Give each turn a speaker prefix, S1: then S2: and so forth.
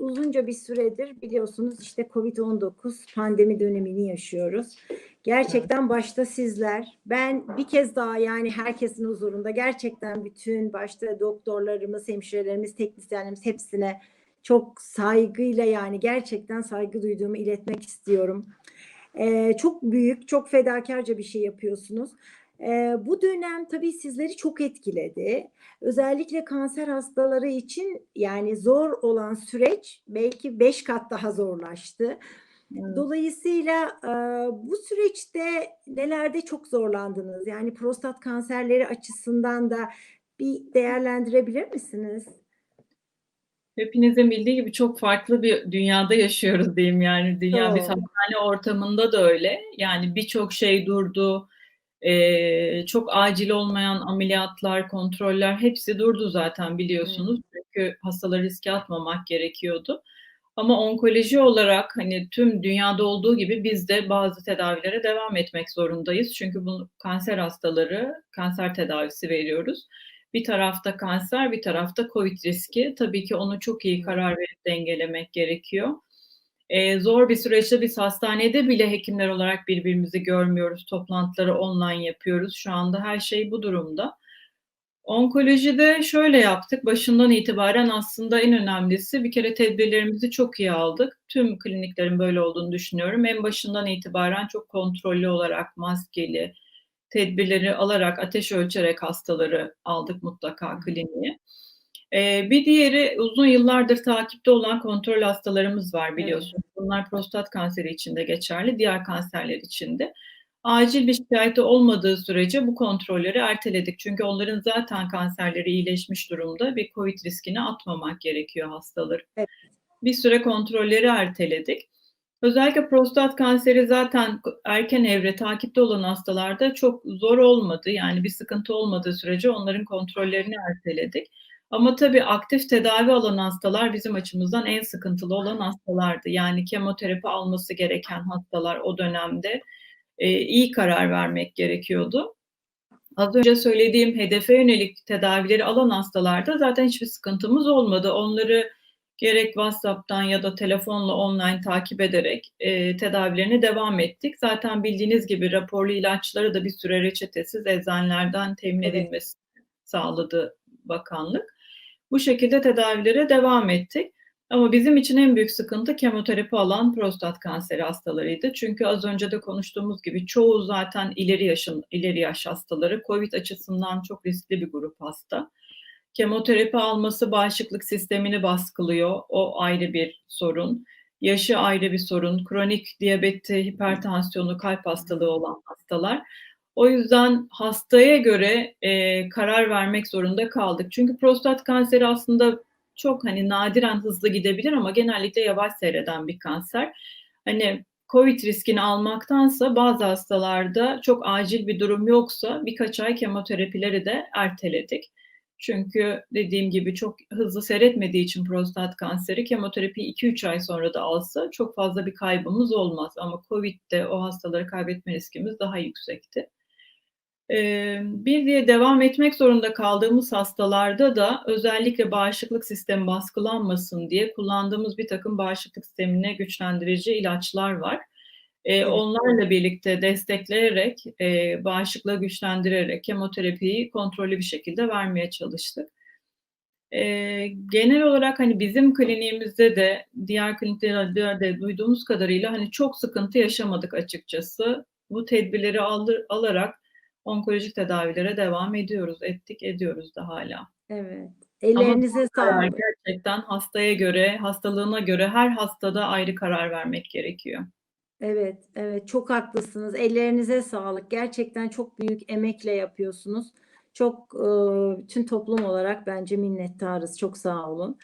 S1: uzunca bir süredir biliyorsunuz işte Covid-19 pandemi dönemini yaşıyoruz. Gerçekten başta sizler, ben bir kez daha yani herkesin huzurunda gerçekten bütün başta doktorlarımız, hemşirelerimiz, teknisyenlerimiz hepsine çok saygıyla yani gerçekten saygı duyduğumu iletmek istiyorum. Ee, çok büyük, çok fedakarca bir şey yapıyorsunuz. Ee, bu dönem tabii sizleri çok etkiledi. Özellikle kanser hastaları için yani zor olan süreç belki beş kat daha zorlaştı.
S2: Evet.
S1: Dolayısıyla e, bu süreçte nelerde çok zorlandınız? Yani prostat kanserleri açısından da bir değerlendirebilir misiniz?
S2: Hepinizin bildiği gibi çok farklı bir dünyada yaşıyoruz diyeyim yani dünya bir
S1: Çok.
S2: hastane ortamında da öyle. Yani birçok şey durdu. Ee, çok acil olmayan ameliyatlar, kontroller hepsi durdu zaten biliyorsunuz. Çünkü hastaları riske atmamak gerekiyordu. Ama onkoloji olarak hani tüm dünyada olduğu gibi biz de bazı tedavilere devam etmek zorundayız. Çünkü bu kanser hastaları kanser tedavisi veriyoruz. Bir tarafta kanser, bir tarafta COVID riski. Tabii ki onu çok iyi karar verip dengelemek gerekiyor. Ee, zor bir süreçte biz hastanede bile hekimler olarak birbirimizi görmüyoruz. Toplantıları online yapıyoruz. Şu anda her şey bu durumda. Onkolojide şöyle yaptık. Başından itibaren aslında en önemlisi bir kere tedbirlerimizi çok iyi aldık. Tüm kliniklerin böyle olduğunu düşünüyorum. En başından itibaren çok kontrollü olarak maskeli, tedbirleri alarak, ateş ölçerek hastaları aldık mutlaka kliniğe. Ee, bir diğeri uzun yıllardır takipte olan kontrol hastalarımız var biliyorsunuz. Bunlar prostat kanseri için de geçerli, diğer kanserler için de. Acil bir şikayeti olmadığı sürece bu kontrolleri erteledik. Çünkü onların zaten kanserleri iyileşmiş durumda. Bir COVID riskini atmamak gerekiyor hastaları.
S1: Evet.
S2: Bir süre kontrolleri erteledik. Özellikle prostat kanseri zaten erken evre takipte olan hastalarda çok zor olmadı. Yani bir sıkıntı olmadığı sürece onların kontrollerini erteledik. Ama tabii aktif tedavi alan hastalar bizim açımızdan en sıkıntılı olan hastalardı. Yani kemoterapi alması gereken hastalar o dönemde e, iyi karar vermek gerekiyordu. Az önce söylediğim hedefe yönelik tedavileri alan hastalarda zaten hiçbir sıkıntımız olmadı. Onları gerek WhatsApp'tan ya da telefonla online takip ederek e, tedavilerine devam ettik. Zaten bildiğiniz gibi raporlu ilaçları da bir süre reçetesiz eczanelerden temin
S1: Evet.
S2: edilmesi sağladı bakanlık. Bu şekilde tedavilere devam ettik. Ama bizim için en büyük sıkıntı kemoterapi alan prostat kanseri hastalarıydı. Çünkü az önce de konuştuğumuz gibi çoğu zaten ileri yaşın ileri yaş hastaları. Covid açısından çok riskli bir grup hasta. Kemoterapi alması bağışıklık sistemini baskılıyor. O ayrı bir sorun. Yaşı ayrı bir sorun. Kronik diyabeti, hipertansiyonu, kalp hastalığı olan hastalar. O yüzden hastaya göre e, karar vermek zorunda kaldık. Çünkü prostat kanseri aslında çok hani nadiren hızlı gidebilir ama genellikle yavaş seyreden bir kanser. Hani COVID riskini almaktansa bazı hastalarda çok acil bir durum yoksa birkaç ay kemoterapileri de erteledik. Çünkü dediğim gibi çok hızlı seyretmediği için prostat kanseri kemoterapi 2-3 ay sonra da alsa çok fazla bir kaybımız olmaz. Ama COVID'de o hastaları kaybetme riskimiz daha yüksekti. Bir diye devam etmek zorunda kaldığımız hastalarda da özellikle bağışıklık sistemi baskılanmasın diye kullandığımız bir takım bağışıklık sistemine güçlendirici ilaçlar var.
S1: Evet.
S2: onlarla birlikte destekleyerek, bağışıklığı güçlendirerek kemoterapiyi kontrollü bir şekilde vermeye çalıştık. Genel olarak hani bizim kliniğimizde de diğer kliniklerde de duyduğumuz kadarıyla hani çok sıkıntı yaşamadık açıkçası. Bu tedbirleri alır, alarak onkolojik tedavilere devam ediyoruz, ettik, ediyoruz da hala.
S1: Evet. Ellerinize sağlık.
S2: gerçekten hastaya göre, hastalığına göre her hastada ayrı karar vermek gerekiyor.
S1: Evet, evet çok haklısınız. Ellerinize sağlık. Gerçekten çok büyük emekle yapıyorsunuz. Çok bütün toplum olarak bence minnettarız. Çok sağ olun.